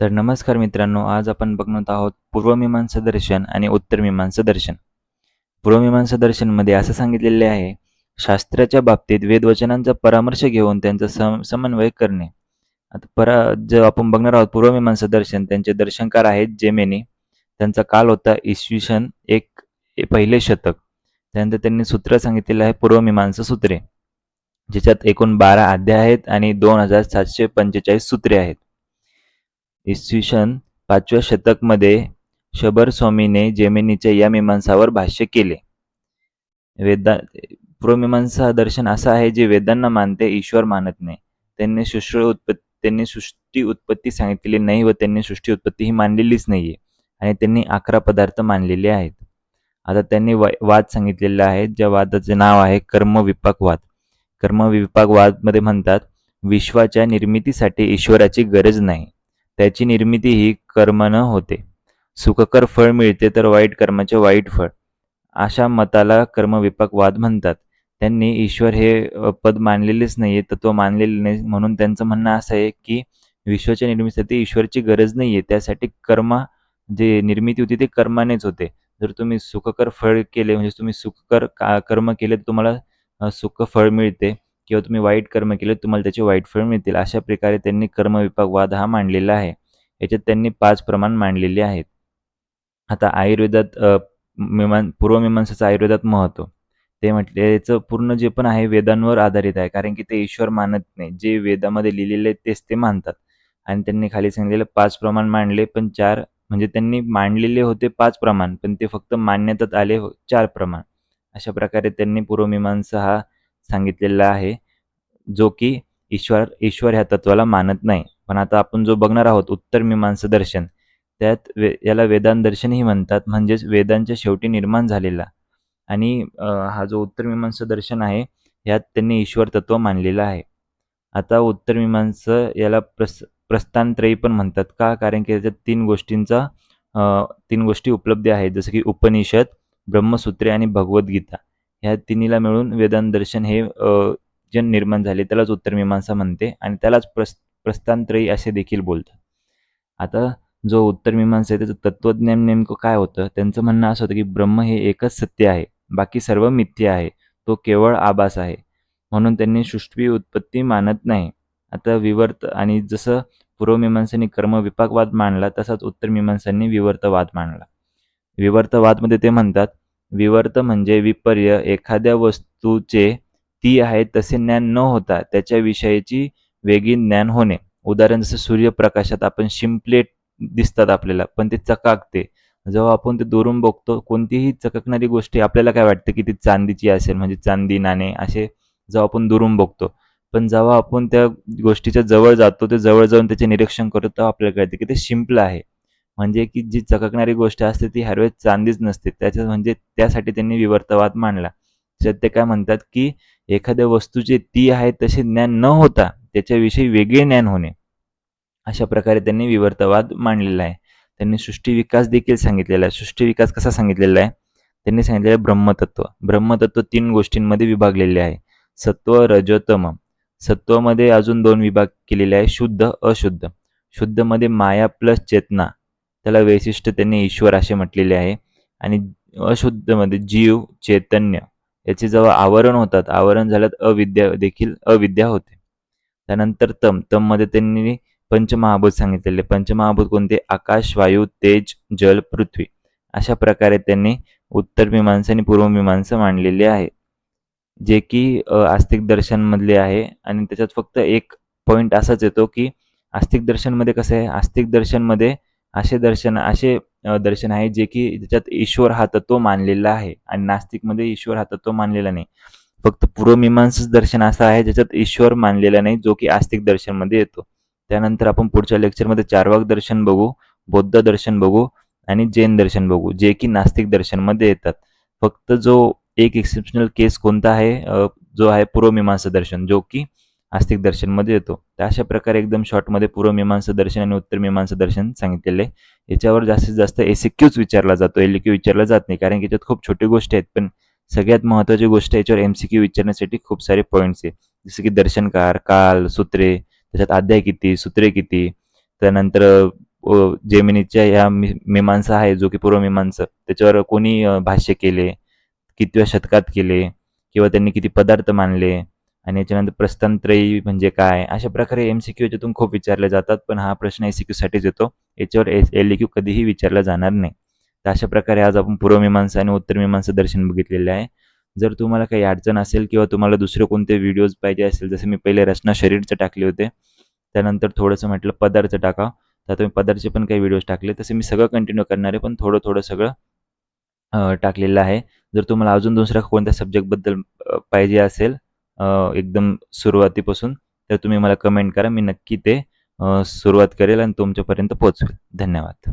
तर नमस्कार मित्रांनो आज आपण बघणार आहोत पूर्वमीमांसा दर्शन आणि उत्तर मीमांसा दर्शन. पूर्वमीमांसा दर्शनमध्ये असं सांगितलेले आहे शास्त्राच्या बाबतीत वेदवचनांचा परामर्श घेऊन त्यांचा सम समन्वय करणे. आता परा जे आपण बघणार आहोत पूर्वमीमांसा दर्शन त्यांचे दर्शनकार आहेत जेमेनी त्यांचा काल होता इसवी सन एक पहिले शतक. त्यानंतर त्यांनी सूत्र सांगितलेलं आहे पूर्वमीमांसा सूत्रे ज्याच्यात एकूण बारा अध्याय आहेत आणि दोन हजार सातशे पंचेचाळीस सूत्रे आहेत. इसवी सन पाचव्या शतकमध्ये शबर स्वामीने जेमिनीच्या या मीमांसावर भाष्य केले. वेदा पूर्वमीमांसा दर्शन असं आहे जे वेदांना मानते ईश्वर मानत नाही. त्यांनी सृष्टी उत्पत्ती त्यांनी सृष्टी उत्पत्ती सांगितलेली नाही व त्यांनी सृष्टी उत्पत्ती ही मानलेलीच नाहीये आणि त्यांनी अकरा पदार्थ मानलेले आहेत. आता त्यांनी वा वाद सांगितलेले आहेत ज्या वादाचे नाव आहे कर्मविपाक वाद कर्मविपाक वादमध्ये म्हणतात विश्वाच्या निर्मितीसाठी ईश्वराची गरज नाही. त्याची निर्मिती ही कर्मानं होते. सुखकर फळ मिळते तर वाईट कर्माचे वाईट फळ. अशा मताला कर्मविपाक वाद म्हणतात. त्यांनी ईश्वर हे पद मानलेलेच नाही तत्व मानलेले नाही म्हणून त्यांचं म्हणणं असं आहे की विश्वाच्या निर्मितीसाठी ईश्वरची गरज नाही आहे त्यासाठी कर्म जे निर्मिती होती ते कर्मानेच होते. जर तुम्ही सुखकर फळ केले म्हणजे तुम्ही सुखकर का कर्म केले तर तुम्हाला सुख फळ मिळते. किंवा तुम्ही वाईट कर्म केले तुम्हाला त्याचे वाईट फळ मिळतील. अशा प्रकारे त्यांनी कर्मविभागवाद हा मांडलेला आहे. याच्यात त्यांनी पाच प्रमाण मांडलेले आहेत. आता आयुर्वेदात अ, मीमां पूर्वमीमांसाचं आयुर्वेदात महत्त्व ते म्हटले याचं पूर्ण जे पण आहे वेदांवर आधारित आहे. कारण की ते ईश्वर मानत नाही. जे वेदामध्ये लिहिलेले आहेत तेच ते मानतात. आणि त्यांनी खाली सांगितलेलं पाच प्रमाण मांडले पण चार म्हणजे त्यांनी मांडलेले होते पाच प्रमाण पण ते फक्त मान्यतात आले हो- चार प्रमाण. अशा प्रकारे त्यांनी पूर्वमीमांसा हा सांगितलेला आहे जो की ईश्वर ईश्वर ह्या तत्वाला मानत नाही. पण आता आपण जो बघणार आहोत उत्तर मीमांसा दर्शन त्यात वे याला वेदांत दर्शनही म्हणतात म्हणजेच वेदांच्या शेवटी निर्माण झालेला. आणि हा जो उत्तर मीमांसा दर्शन आहे यात त्यांनी ईश्वर तत्व मानलेलं आहे. आता उत्तर मीमांसा याला प्रस प्रस्थानत्रयी पण म्हणतात. का? कारण की याच्यात तीन गोष्टींचा तीन गोष्टी उपलब्ध आहेत. जसं की उपनिषद ब्रह्मसूत्रे आणि भगवद्गीता. ह्या तिन्हीला मिळून वेदांत दर्शन हे जे निर्माण झाले त्यालाच उत्तर मीमांसा म्हणते आणि त्यालाच प्रस् प्रस्थानत्रयी असे देखील बोलतात. आता जो उत्तर मीमांसा आहे त्याचं तत्त्वज्ञान नेमकं काय होतं? त्यांचं म्हणणं असं होतं की ब्रह्म हे एकच सत्य आहे. बाकी सर्व मिथ्य आहे. तो केवळ आभास आहे. म्हणून त्यांनी सृष्टी उत्पत्ती मानत नाही. आता विवर्त आणि जसं पूर्वमीमांसांनी कर्मविपाकवाद मांडला तसाच उत्तर मीमांसांनी विवर्तवाद मांडला विवर्तवादमध्ये ते म्हणतात विवर्त म्हणजे विपर्य. एखाद्या वस्तूचे ती आहे तसे ज्ञान न होता त्याच्याविषयीची वेगळी ज्ञान होणे. उदाहरण जसं सूर्यप्रकाशात आपण शिंपलेट दिसतात आपल्याला पण ते चकाकते. जेव्हा आपण ते दुरून बघतो कोणतीही चककणारी गोष्टी आपल्याला काय वाटतं की ती चांदीची असेल म्हणजे चांदी नाणे असे जेव्हा आपण दुरून बघतो. पण जेव्हा आपण त्या गोष्टीच्या जवळ जातो ते जवळ जाऊन त्याचे निरीक्षण करतो तेव्हा आपल्याला कळते की ते शिंपलं आहे. म्हणजे की जी चककणारी गोष्ट असते ती हरवेळेस चांदीच नसते. त्याच्या म्हणजे त्यासाठी त्यांनी विवर्तवाद मांडला. त्याच्यात ते काय म्हणतात की एखाद्या वस्तूचे ती आहे तसे ज्ञान न होता त्याच्याविषयी वेगळे ज्ञान होणे. अशा प्रकारे त्यांनी विवर्तवाद मांडलेला आहे. त्यांनी सृष्टी विकास देखील सांगितलेला आहे. सृष्टी विकास कसा सांगितलेला आहे? त्यांनी सांगितलेलं आहे ब्रह्मतत्व. ब्रह्मतत्व तीन गोष्टींमध्ये विभागलेले आहे. सत्व रजोतम सत्वमध्ये अजून दोन विभाग केलेले आहे. शुद्ध अशुद्ध. शुद्धमध्ये माया प्लस चेतना. त्याला वैशिष्ट्य त्यांनी ईश्वर असे म्हटलेले आहे. आणि अशुद्धमध्ये जीव चैतन्य याचे जेव्हा आवरण होतात आवरण झाल्यात अविद्या देखील अविद्या होते. त्यानंतर तम तममध्ये त्यांनी पंचमहाभूत सांगितलेले. पंचमहाभूत कोणते? आकाश वायू तेज जल पृथ्वी अशा प्रकारे त्यांनी उत्तर मीमांसा आणि पूर्व मीमांसा मांडलेली आहे. जे की आस्तिक दर्शनमधले आहे. आणि त्याच्यात फक्त एक पॉईंट असाच येतो की आस्तिक दर्शनमध्ये कसं आहे? आस्तिक दर्शनमध्ये असे दर्शन असे दर्शन आहे जे की ज्याच्यात ईश्वर हा तत्व मानलेला आहे आणि नास्तिकमध्ये ईश्वर हा तत्व मानलेला नाही. फक्त पूर्वमीमांसच दर्शन असं आहे ज्याच्यात ईश्वर मानलेला नाही जो की आस्तिक दर्शनमध्ये येतो. त्यानंतर आपण पुढच्या लेक्चरमध्ये चारवाक दर्शन बघू बौद्ध दर्शन बघू आणि जैन दर्शन बघू जे की नास्तिक दर्शनमध्ये येतात. फक्त जो एक एक्सेप्शनल केस कोणता आहे जो आहे पूर्वमीमांसा दर्शन जो की आस्तिक दर्शनमध्ये येतो. तर अशा प्रकारे एकदम शॉर्टमध्ये पूर्वमीमांसा दर्शन आणि उत्तर मीमांसा दर्शन सांगितलेले. आहे. याच्यावर जास्तीत जास्त एसिक्यूच विचारला जातो. एल क्यू विचारला जात नाही. कारण की याच्यात खूप छोटी गोष्टी आहेत. पण सगळ्यात महत्त्वाची गोष्ट याच्यावर एम सी क्यू विचारण्यासाठी खूप सारे पॉईंट्स आहेत जसं की दर्शनकार काल सूत्रे त्याच्यात अध्याय किती सूत्रे किती त्यानंतर जेमिनीच्या या मी मीमांसा आहे जो की पूर्वमीमांसा त्याच्यावर कोणी भाष्य केले कितव्या शतकात केले किंवा त्यांनी किती पदार्थ मानले आणि याच्यानंतर प्रस्थानत्रयी म्हणजे काय? अशा प्रकारे एम सी क्यू याच्यातून खूप विचारले जातात पण हा प्रश्न एस सी क्यूसाठीच येतो. याच्यावर एस एल क्यू कधीही विचारला जाणार नाही. तर अशा प्रकारे आज आपण पूर्वमीमांसा आणि उत्तरमीमांसा दर्शन बघितलेले आहे. जर तुम्हाला काही अडचण असेल किंवा तुम्हाला दुसरे कोणते व्हिडिओज पाहिजे असेल जसे मी पहिले रचना शरीरचं टाकले होते त्यानंतर थोडंसं म्हटलं पदार्थ टाका तर तुम्ही पदार्थचे पण काही व्हिडिओज टाकले तसे मी सगळं कंटिन्यू करणार आहे पण थोडं थोडं सगळं टाकलेलं आहे. जर तुम्हाला अजून दुसऱ्या कोणत्या सब्जेक्टबद्दल पाहिजे असेल एकदम सुरुवातीपासून तर तुम्ही मला कमेंट करा मी नक्की ते सुरुवात करेल आणि तुमच्यापर्यंत पोचवेल धन्यवाद.